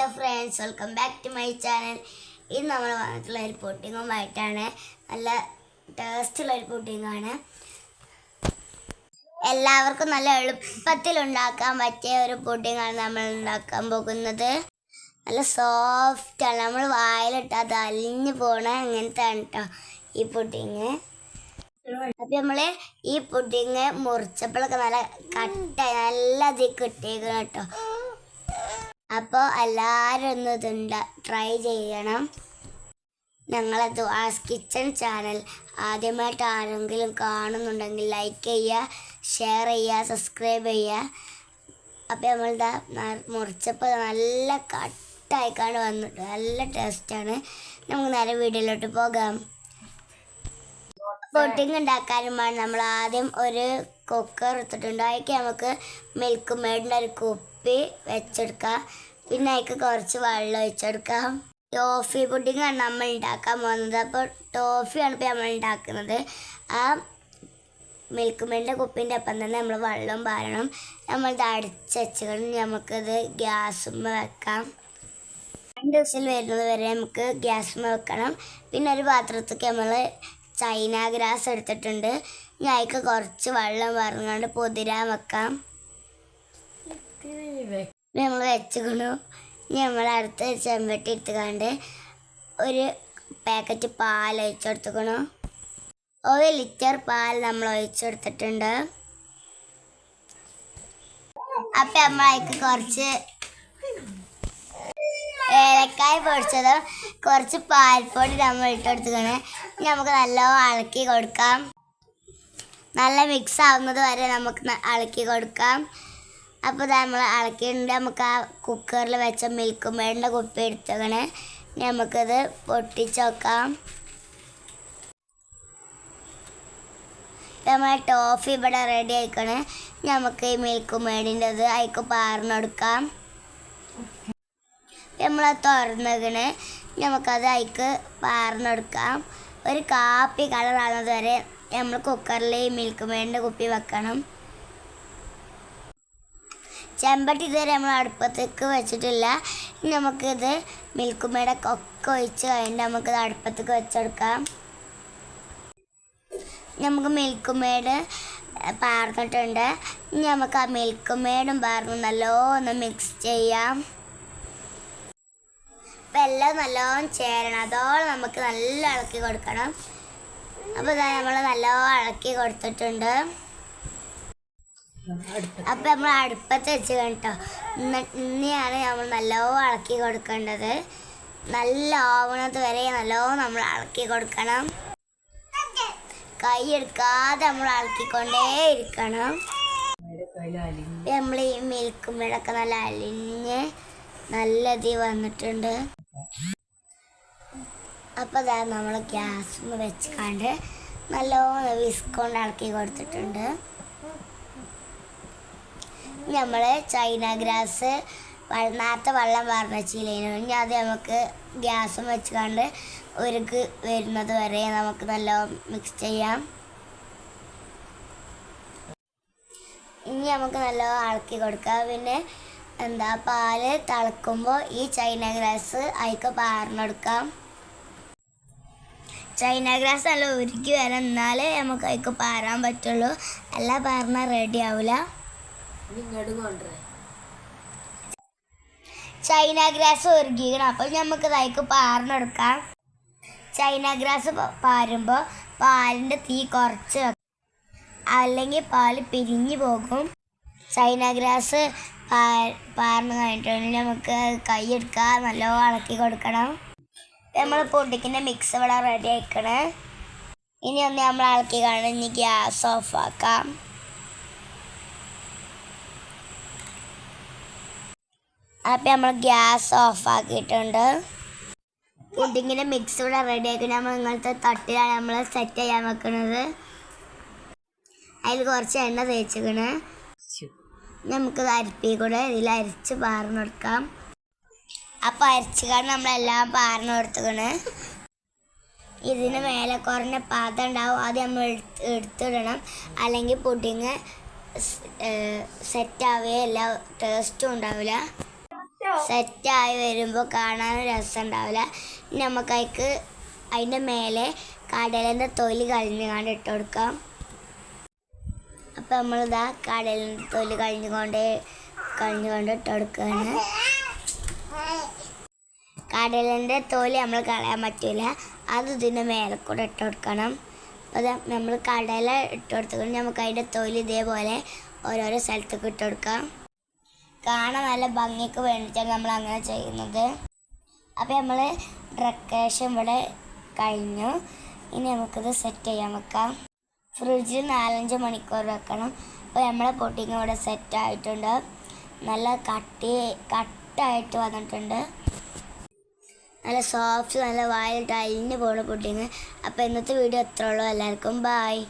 Hello friends welcome back to my channel ഇന്ന് നമ്മൾ വന്നിട്ടുള്ള ഒരു പൊട്ടിങ്ങുമായിട്ടാണ് നല്ല ടേസ്റ്റുള്ള ഒരു പൊട്ടിങ്ങാണ് എല്ലാവർക്കും നല്ല എളുപ്പത്തിൽ ഉണ്ടാക്കാൻ പറ്റിയ ഒരു പൊട്ടിങ്ങാണ് നമ്മൾ ഉണ്ടാക്കാൻ പോകുന്നത്. നല്ല സോഫ്റ്റാണ് നമ്മൾ വായിലിട്ട് അത് അലിഞ്ഞു പോണ അങ്ങനത്തെ ആണ് കേട്ടോ ഈ പുഡിങ് അപ്പം നമ്മൾ ഈ പുഡിങ് മുറിച്ചപ്പോഴൊക്കെ നല്ല കട്ടായി നല്ല അതിൽ കിട്ടിയേക്കണം കേട്ടോ അപ്പോൾ എല്ലാവരും ഒന്ന് ഇതുണ്ട ട്രൈ ചെയ്യണം. ഞങ്ങളെ ദുആസ് കിച്ചൺ ചാനൽ ആദ്യമായിട്ട് ആരെങ്കിലും കാണുന്നുണ്ടെങ്കിൽ ലൈക്ക് ചെയ്യുക ഷെയർ ചെയ്യുക സബ്സ്ക്രൈബ് ചെയ്യുക. അപ്പോൾ നമ്മളിതാ മുറിച്ചപ്പോൾ നല്ല കട്ടായിക്കാണ് വന്നിട്ട് നല്ല ടേസ്റ്റാണ് നമുക്ക് നേരെ വീഡിയോയിലോട്ട് പോകാം. പുഡിങ് ഉണ്ടാക്കാനുമാണ് നമ്മൾ ആദ്യം ഒരു കുക്കർ എടുത്തിട്ടുണ്ട്. നമുക്ക് മിൽക്ക് മേഡിന്റെ ഒരു കുപ്പി വെച്ചെടുക്കാം. പിന്നെ അതിക്ക് കുറച്ച് വെള്ളം ഒഴിച്ചെടുക്കാം ടോഫി പുഡിംഗ് ആണ് നമ്മൾ ഉണ്ടാക്കാൻ പോകുന്നത്. അപ്പോൾ ടോഫിയാണ് ഇപ്പോൾ നമ്മൾ ഉണ്ടാക്കുന്നത്. ആ മിൽക്ക് മേഡിന്റെ കുപ്പിന്റെ ഒപ്പം തന്നെ നമ്മൾ വെള്ളം പാരണം. നമ്മളിത് അടിച്ച് വെച്ചുകൊണ്ട് നമുക്കിത് ഗ്യാസുമ്മ വെക്കാം. രണ്ട് ദിവസം വരുന്നത് വരെ നമുക്ക് ഗ്യാസുമ്മ വെക്കണം. പിന്നെ ഒരു പാത്രത്തേക്ക് നമ്മൾ ചൈന ഗ്രാസ് എടുത്തിട്ടുണ്ട്. ഞാൻ അതിക്ക് കുറച്ച് വെള്ളം പറഞ്ഞുകൊണ്ട് പൊതിരാൻ വെക്കാം നമ്മൾ വെച്ചുകൊണ്ടു ഇനി നമ്മൾ അടുത്ത ചെമ്പട്ടി എടുത്തുകൊണ്ട് ഒരു പാക്കറ്റ് പാൽ ഒഴിച്ചെടുത്തുക്കണു. ഒരു ലിറ്റർ പാൽ നമ്മൾ ഒഴിച്ചെടുത്തിട്ടുണ്ട്. അപ്പം നമ്മൾ അതിക്ക് കുറച്ച് ഏലക്കായ പൊടിച്ചതും കുറച്ച് പാൽപ്പൊടി നമ്മൾ ഇട്ടെടുത്തുക്കണേ. ഇനി നമുക്ക് നല്ലോണം ഇളക്കി കൊടുക്കാം. നല്ല മിക്സ് ആവുന്നത് വരെ നമുക്ക് അളക്കി ഇളക്കി കൊടുക്കാം. അപ്പോൾ നമ്മൾ ഇളക്കിയിട്ടുണ്ട് നമുക്ക് ആ കുക്കറിൽ വെച്ച മിൽക്ക് മേടിന്റെ കുപ്പി എടുത്തങ്ങനെ നമുക്കത് പൊട്ടിച്ച് നോക്കാം നമ്മളെ ടോഫി ഇവിടെ റെഡി ആയിക്കണേ. നമുക്ക് ഈ മിൽക്ക് മേടിന്റെത് അതിക്ക് പാർന്നെടുക്കാം. നമ്മൾ തുറന്നതിന് നമുക്കത് അതിക്ക് പാർന്നെടുക്കാം. ഒരു കാപ്പി കളർ ആകുന്നത് വരെ നമ്മൾ കുക്കറിൽ ഈ മിൽക്ക് മേടിന്റെ കുപ്പി വെക്കണം. ചെമ്പട്ടി ഇതുവരെ നമ്മൾ അടുപ്പത്തേക്ക് വെച്ചിട്ടില്ല. നമുക്കിത് മിൽക്ക് മേടെ ഒക്കെ ഒഴിച്ച് കഴിഞ്ഞിട്ട് നമുക്കിത് അടുപ്പത്തേക്ക് വെച്ചെടുക്കാം. നമുക്ക് മിൽക്ക് പാർന്നിട്ടുണ്ട്. ഇനി നമുക്ക് ആ മിൽക്ക് പാർന്ന് നല്ലോണം മിക്സ് ചെയ്യാം. എല്ലാം നല്ലോണം ചേരണം. അതോളം നമുക്ക് നല്ല ഇളക്കി കൊടുക്കണം. അപ്പോൾ ഇതാ നമ്മൾ നല്ലോണം ഇളക്കി കൊടുത്തിട്ടുണ്ട്. അപ്പം നമ്മൾ അടുപ്പത്ത് വെച്ച് കേട്ടോ ഇന്നെയാണ് നമ്മൾ നല്ലോ ഇളക്കി കൊടുക്കേണ്ടത്. നല്ല ആവണത് വരെ നല്ലോ നമ്മൾ ഇളക്കി കൊടുക്കണം. കൈ എടുക്കാതെ നമ്മൾ ഇളക്കിക്കൊണ്ടേ ഇരിക്കണം. നമ്മൾ ഈ മിൽക്കും മേടൊക്കെ നല്ല അലിഞ്ഞ് നല്ല ഇതി വന്നിട്ടുണ്ട്. അപ്പോൾ അതാ നമ്മൾ ഗ്യാസ് വെച്ച് കണ്ട് നല്ലോണം വിസ്കൊണ്ട് ഇളക്കി കൊടുത്തിട്ടുണ്ട്. നമ്മൾ ചൈന ഗ്രാസ് നേരത്തെ വെള്ളം പറഞ്ഞ വെച്ചില്ലേനു ഇനി അത് നമുക്ക് ഗ്യാസും വെച്ച് കണ്ട് ഒരുക്ക് വരുന്നത് വരെ നമുക്ക് നല്ല മിക്സ് ചെയ്യാം. ഇനി നമുക്ക് നല്ല ഇളക്കി കൊടുക്കാം. പിന്നെ എന്താ പാൽ തിളക്കുമ്പോൾ ഈ ചൈന ഗ്രാസ് അതിക്ക് പാർന്നെടുക്കാം. ചൈന ഗ്രാസ് നല്ല ഉരുക്കി വരാം. എന്നാലേ നമുക്ക് അതിക്ക് പാരാൻ പറ്റുള്ളൂ. അല്ല പാർന്നാൽ റെഡി ആവില്ല ചൈന ഗ്രാസ് ഒരുക്കിക്കണം അപ്പോൾ നമുക്ക് ഇതായിക്ക് പാറിനെടുക്കാം ചൈന ഗ്രാസ് പാരുമ്പോ പാലിന്റെ തീ കുറച്ച് അല്ലെങ്കിൽ പാൽ പിരിഞ്ഞു പോകും. ചൈന ഗ്രാസ് പാ- പാർന്ന് കഴിഞ്ഞിട്ടുണ്ടെങ്കിൽ നമുക്ക് കൈ എടുക്കാം. നല്ല ഇളക്കി കൊടുക്കണം. നമ്മൾ പൊടിക്കുന്ന മിക്സ് ഇവിടെ റെഡി ആക്കണേ ഇനി ഒന്ന് നമ്മൾ ഇളക്കി കാണും ഇനി ഗ്യാസ് ഓഫ് ആക്കാം. അപ്പം നമ്മൾ ഗ്യാസ് ഓഫ് ആക്കിയിട്ടുണ്ട്. പുഡിങ്ങിന്റെ മിക്സ് ഇവിടെ റെഡി ആക്കി നമ്മൾ ഇങ്ങനത്തെ തട്ടിലാണ് നമ്മൾ സെറ്റ് ചെയ്യാൻ വെക്കുന്നത് അതിൽ കുറച്ച് എണ്ണ തേച്ചിക്കണ്. നമുക്ക് അരിപ്പി കൂടെ ഇതിൽ അരിച്ച് പാർന്ന് കൊടുക്കാം അപ്പോൾ അരിച്ചുകാണ് നമ്മളെല്ലാം പാർന്ന് കൊടുത്തുക്കണ് ഇതിന് മേലെ കുറഞ്ഞ പാത്രം ഉണ്ടാവും അത് നമ്മൾ എടുത്ത് എടുത്തിടണം. അല്ലെങ്കിൽ പുഡിങ് സെറ്റ് ആവുകയില്ല ടേസ്റ്റും ഉണ്ടാവില്ല. സെറ്റായി വരുമ്പോൾ കാണാൻ രസം ഉണ്ടാവില്ല നമുക്ക് അതിക്ക് അതിന്റെ മേലെ കടലിന്റെ തൊലി കളഞ്ഞുകൊണ്ട് ഇട്ട് കൊടുക്കാം. അപ്പം നമ്മളിതാ കടലിന്റെ തൊലി കഴിഞ്ഞുകൊണ്ട് കഴിഞ്ഞുകൊണ്ട് ഇട്ട് കൊടുക്കുകയാണ് കടലിന്റെ തൊലി നമ്മൾ കളയാൻ പറ്റില്ല അത് ഇതിന്റെ മേലെ കൂടെ ഇട്ട് കൊടുക്കണം. അപ്പോൾ നമ്മൾ കടല ഇട്ട് കൊടുത്തുകൊണ്ട് നമുക്ക് അതിന്റെ തൊലി ഇതേപോലെ ഓരോരോ സ്ഥലത്തേക്ക് ഇട്ട് കൊടുക്കാം. കാണാൻ നല്ല ഭംഗിക്ക് വേണ്ടിയിട്ടാണ് നമ്മൾ അങ്ങനെ ചെയ്യുന്നത്. അപ്പോൾ നമ്മൾ ഡെക്കറേഷൻ ഇവിടെ കഴിഞ്ഞു. ഇനി നമുക്കിത് സെറ്റ് ചെയ്യാൻ വെക്കാം. ഫ്രിഡ്ജിൽ നാലഞ്ച് മണിക്കൂർ വെക്കണം. അപ്പോൾ നമ്മളെ പൊട്ടിങ് ഇവിടെ സെറ്റ് ആയിട്ടുണ്ട്. നല്ല കട്ടി കട്ടായിട്ട് വന്നിട്ടുണ്ട്. നല്ല സോഫ്റ്റ് നല്ല വായിലിട്ട് ടൈലിന് പോണ പൊട്ടിങ് അപ്പോൾ ഇന്നത്തെ വീഡിയോ എത്ര ഉള്ളൂ. എല്ലാവർക്കും ബായ്